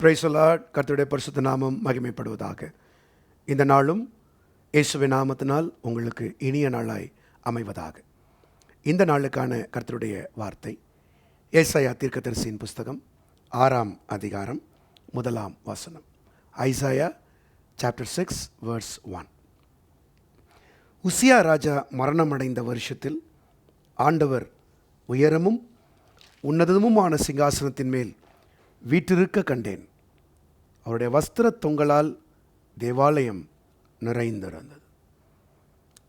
பிரைசலா கர்த்தருடைய பரிசுத்த நாமம் மகிமைப்படுவதாக. இந்த நாளும் இயேசுவின் நாமத்தினால் உங்களுக்கு இனிய நாளாய் அமைவதாக. இந்த நாளுக்கான கர்த்தருடைய வார்த்தை ஏசாயா தீர்க்கதரிசியின் புஸ்தகம் ஆறாம் அதிகாரம் முதலாம் வசனம். Isaiah chapter six verse one உசியா ராஜா மரணமடைந்த வருஷத்தில் ஆண்டவர் உயரமும் உன்னதமுமான சிங்காசனத்தின் மேல் வீற்றிருக்க கண்டேன். அவருடைய வஸ்திர தொங்கலால் தேவாலயம் நிறைந்திருந்தது.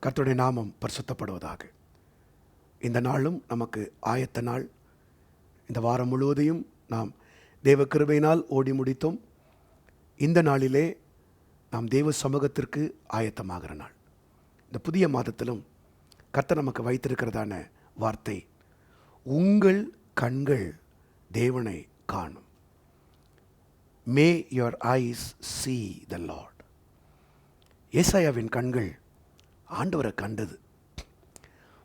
கர்த்தருடைய நாமம் பரிசுத்தப்படுவதாக. இந்த நாளும் நமக்கு ஆயத்த நாள். இந்த வாரம் முழுவதையும் நாம் தேவ கிருபையினால் ஓடி முடித்தோம். இந்த நாளிலே நாம் தேவ சமூகத்திற்கு ஆயத்தமாகிற நாள். இந்த புதிய மாதத்திலும் கர்த்தர் நமக்கு வைத்திருக்கிறதான வார்த்தை உங்கள் கண்கள் தேவனை காணும். May your eyes see the Lord ஏசாயாவின் கண்கள் ஆண்டவரை கண்டது.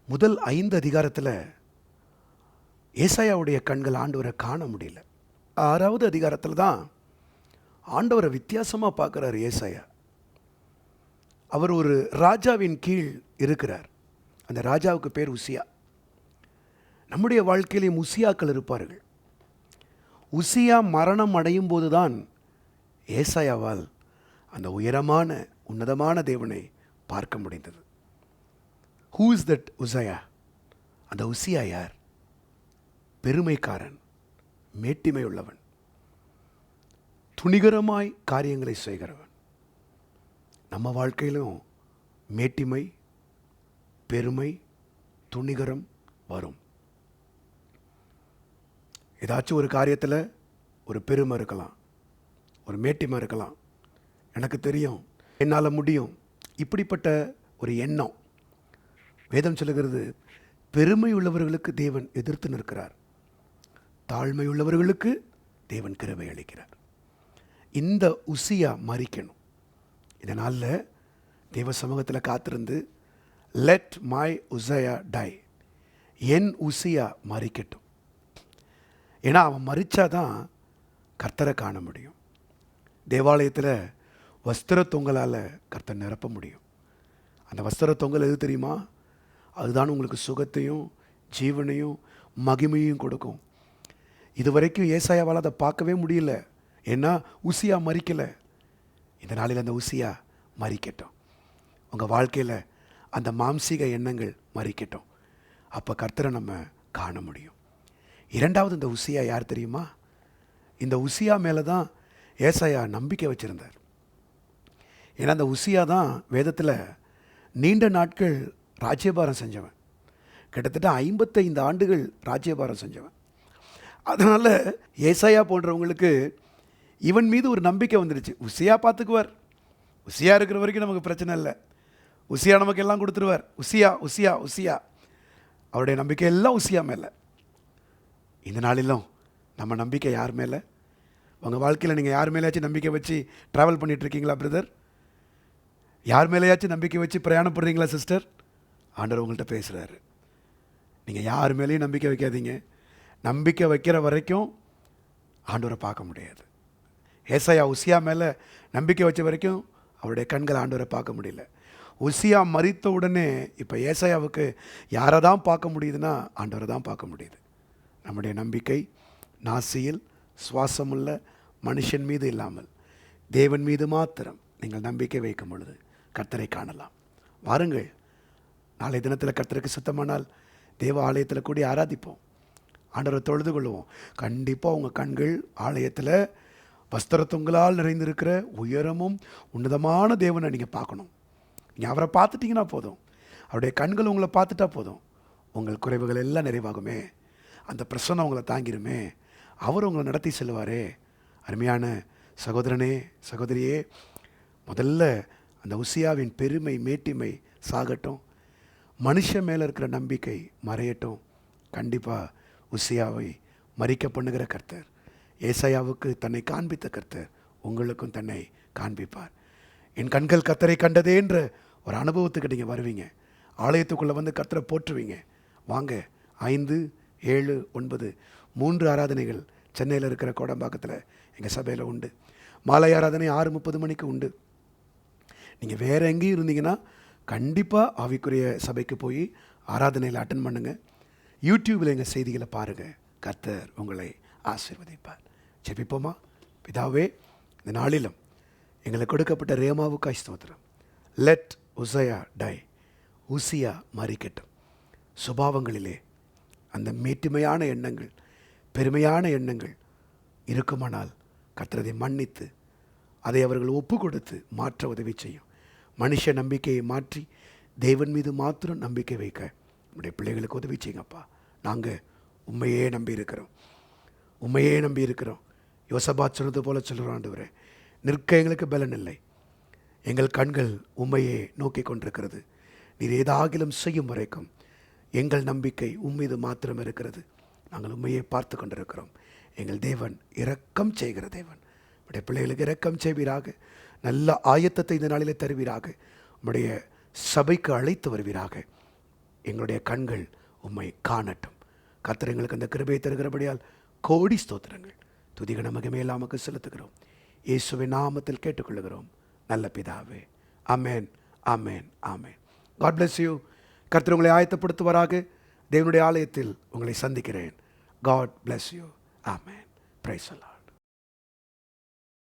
முதல் ஐந்து அதிகாரத்தில் ஏசாயாவுடைய கண்கள் ஆண்டவரை காண முடியல. ஆறாவது அதிகாரத்தில் தான் ஆண்டவரை வித்தியாசமாக பார்க்குறார் ஏசாயா. அவர் ஒரு ராஜாவின் கீழ் இருக்கிறார். அந்த ராஜாவுக்கு பேர் உசியா. நம்முடைய வாழ்க்கையிலேயும் உசியாக்கள் இருப்பார்கள். உசியா மரணம் அடையும் போதுதான் ஏசாயாவால் அந்த உயரமான உன்னதமான தேவனை பார்க்க முடிந்தது. ஹூ இஸ் தட் உசையா அந்த உசியா யார்? பெருமைக்காரன் மேட்டிமை உள்ளவன் துணிகரமாய் காரியங்களை செய்கிறவன். நம்ம வாழ்க்கையிலும் மேட்டிமை பெருமை துணிகரம் வரும். ஏதாச்சும் ஒரு காரியத்தில் ஒரு பெருமை இருக்கலாம் ஒரு மேட்டிமை இருக்கலாம். எனக்கு தெரியும் என்னால் முடியும். இப்படிப்பட்ட ஒரு எண்ணம். வேதம் சொல்லுகிறது பெருமை உள்ளவர்களுக்கு தேவன் எதிர்த்து நிற்கிறார். தாழ்மை உள்ளவர்களுக்கு தேவன் கிருவை அளிக்கிறார். இந்த உசியா மறிக்கணும். இதனால் தேவ சமூகத்தில் காத்திருந்து லெட் மை உசையா டை என் உசியா மறிக்கட்டும். ஏன்னா அவன் மறிச்சாதான் கர்த்தரை காண முடியும். தேவாலயத்தில் வஸ்திர தொங்கலால் கர்த்தர் நிரப்ப முடியும். அந்த வஸ்திர தொங்கல் எது தெரியுமா? அதுதான் உங்களுக்கு சுகத்தையும் ஜீவனையும் மகிமையும் கொடுக்கும். இது வரைக்கும் ஏசாயாவால் அதை பார்க்கவே முடியல. ஏன்னா உசியா மறிக்கலை இந்த நாளில் அந்த உசியா மறிக்கட்டும் உங்கள் வாழ்க்கையில் அந்த மாம்சீக எண்ணங்கள் மறிக்கட்டும் அப்போ கர்த்தரை நம்ம காண முடியும். இரண்டாவது இந்த உசியா யார் தெரியுமா? இந்த உசியா மேலே தான் ஏசாயா நம்பிக்கை வச்சுருந்தார். ஏன்னா அந்த உசியா தான் வேதத்தில் நீண்ட நாட்கள் ராஜ்யபாரம் செஞ்சவன். கிட்டத்தட்ட ஐம்பத்தைந்து ஆண்டுகள் ராஜ்யபாரம் செஞ்சவன். அதனால் ஏசாயா போன்றவங்களுக்கு இவன் மீது ஒரு நம்பிக்கை வந்துடுச்சு உசியா பார்த்துக்குவார். உசியா இருக்கிற வரைக்கும் நமக்கு பிரச்சனை இல்லை. உசியா நமக்கு எல்லாம் கொடுத்துருவார். உசியா உசியா உசியா. அவருடைய நம்பிக்கை எல்லாம் உசியா மேலே. இந்த நாளிலும் நம்ம நம்பிக்கை யார் மேலே? உங்கள் வாழ்க்கையில் நீங்கள் யார் மேலேயாச்சும் நம்பிக்கை வச்சு ட்ராவல் பண்ணிகிட்ருக்கீங்களா பிரதர் யார் மேலேயாச்சும் நம்பிக்கை வச்சு பிரயாணம் பண்ணுறீங்களா சிஸ்டர் ஆண்டவர் உங்கள்கிட்ட பேசுகிறாரு நீங்கள் யார் மேலேயும் நம்பிக்கை வைக்காதீங்க. நம்பிக்கை வைக்கிற வரைக்கும் ஆண்டவரை பார்க்க முடியாது. ஏசையா உசியா மேலே நம்பிக்கை வச்ச வரைக்கும் அவருடைய கண்கள் ஆண்டவரை பார்க்க முடியல. உசியா மறித்த உடனே இப்போ ஏசையாவுக்கு யாரை தான் பார்க்க முடியுதுன்னா ஆண்டவரை தான் பார்க்க முடியுது. நம்முடைய நம்பிக்கை நாசியில் சுவாசமுள்ள மனுஷன் மீது இல்லாமல் தேவன் மீது மாத்திரம் நீங்கள் நம்பிக்கை வைக்கும் பொழுது கர்த்தரை காணலாம். வாருங்கள் நாளை தினத்தில் கர்த்தருக்கு சுத்தமானால் தேவ ஆலயத்தில் கூடி ஆராதிப்போம். ஆண்டவரை தொழுது கொள்வோம் கண்டிப்பாக உங்கள் கண்கள் ஆலயத்தில் வஸ்திரத்துங்களால் நிறைந்திருக்கிற உயரமும் உன்னதமான தேவனை நீங்கள் பார்க்கணும். நீங்கள் அவரை பார்த்துட்டிங்கன்னா போதும். அவருடைய கண்கள் உங்களை பார்த்துட்டா போதும். உங்கள் குறைவுகள் எல்லாம் நிறைவாகுமே. அந்த பிரசன்னம் அவங்கள தாங்கிருமே அவர் உங்களை நடத்தி செல்வாரே அருமையான சகோதரனே சகோதரியே முதல்ல அந்த உசியாவின் பெருமை மேட்டிமை சாகட்டும். மனுஷன் மேலே இருக்கிற நம்பிக்கை மறையட்டும். கண்டிப்பாக உசியாவை மறிக்க பண்ணுகிற கர்த்தர். ஏசையாவுக்கு தன்னை காண்பித்த கர்த்தர் உங்களுக்கும் தன்னை காண்பிப்பார். என் கண்கள் கர்த்தரை கண்டதேன்ற ஒரு அனுபவத்துக்கு நீங்கள் வருவீங்க. ஆலயத்துக்குள்ளே வந்து கர்த்தரை போற்றுவீங்க. வாங்க ஐந்து ஏழு ஒன்பது மூன்று ஆராதனைகள் சென்னையில் இருக்கிற கோடம்பாக்கத்தில் எங்கள் சபையில் உண்டு. மாலை ஆராதனை ஆறு முப்பது மணிக்கு உண்டு. நீங்கள் வேறு எங்கேயும் இருந்தீங்கன்னா கண்டிப்பாக ஆவிக்குரிய சபைக்கு போய் ஆராதனையில் அட்டன் பண்ணுங்கள் யூடியூப்பில் எங்கள் செய்திகளை பாருங்கள் கர்த்தர் உங்களை ஆசீர்வதிப்பார். ஜெபிப்போமா? பிதாவே இந்த நாளிலும் எங்களுக்கு கொடுக்கப்பட்ட ரேமாவுக்காய் ஸ்தோத்திரம். லெட் உசையா டை உசியா மறிக்கட்டும். சுபாவங்களிலே அந்த மேட்டுமையான எண்ணங்கள் பெருமையான எண்ணங்கள் இருக்குமானால் கத்திரதை மன்னித்து அதை அவர்கள் ஒப்பு கொடுத்து மாற்ற உதவி செய்யும். மனுஷ நம்பிக்கையை மாற்றி தேவன் மீது மாத்திரம் நம்பிக்கை வைக்க நம்முடைய பிள்ளைகளுக்கு உதவி செய்யுங்கப்பா. நாங்கள் உண்மையே நம்பி இருக்கிறோம் உண்மையே நம்பி இருக்கிறோம் யோசபா சொன்னது போல சொல்கிறோம் ஆண்டவரே நிற்க எங்களுக்கு பலன் இல்லை. எங்கள் கண்கள் உண்மையே நோக்கி கொண்டிருக்கிறது. நீர் ஏதாகிலும் செய்யும் வரைக்கும் எங்கள் நம்பிக்கை உம்மீது மாத்திரம் இருக்கிறது. நாங்கள் உண்மையை பார்த்து கொண்டிருக்கிறோம். எங்கள் தேவன் இரக்கம் செய்கிற தேவன். உடைய பிள்ளைகளுக்கு இரக்கம் செய்வீராக. நல்ல ஆயத்தத்தை இந்த நாளிலே தருவீராக. உம்முடைய சபைக்கு அழைத்து வருவீராக. எங்களுடைய கண்கள் உம்மை காணட்டும். கத்திர எங்களுக்கு அந்த கிருபையை தருகிறபடியால் கோடி ஸ்தோத்திரங்கள். துதிகன மகிமையெல்லாம் நமக்கு செலுத்துகிறோம். இயேசுவின் நாமத்தில் கேட்டுக்கொள்கிறோம் நல்ல பிதாவே. அமேன் அமேன் ஆமேன். காட் பிளஸ் யூ கர்த்தர் உங்களை ஆயத்தப்படுத்துவாராக. தேவனுடைய ஆலயத்தில் உங்களை சந்திக்கிறேன். காட் பிளஸ் யூ ஆமேன் பிரைஸ் அல்லாட்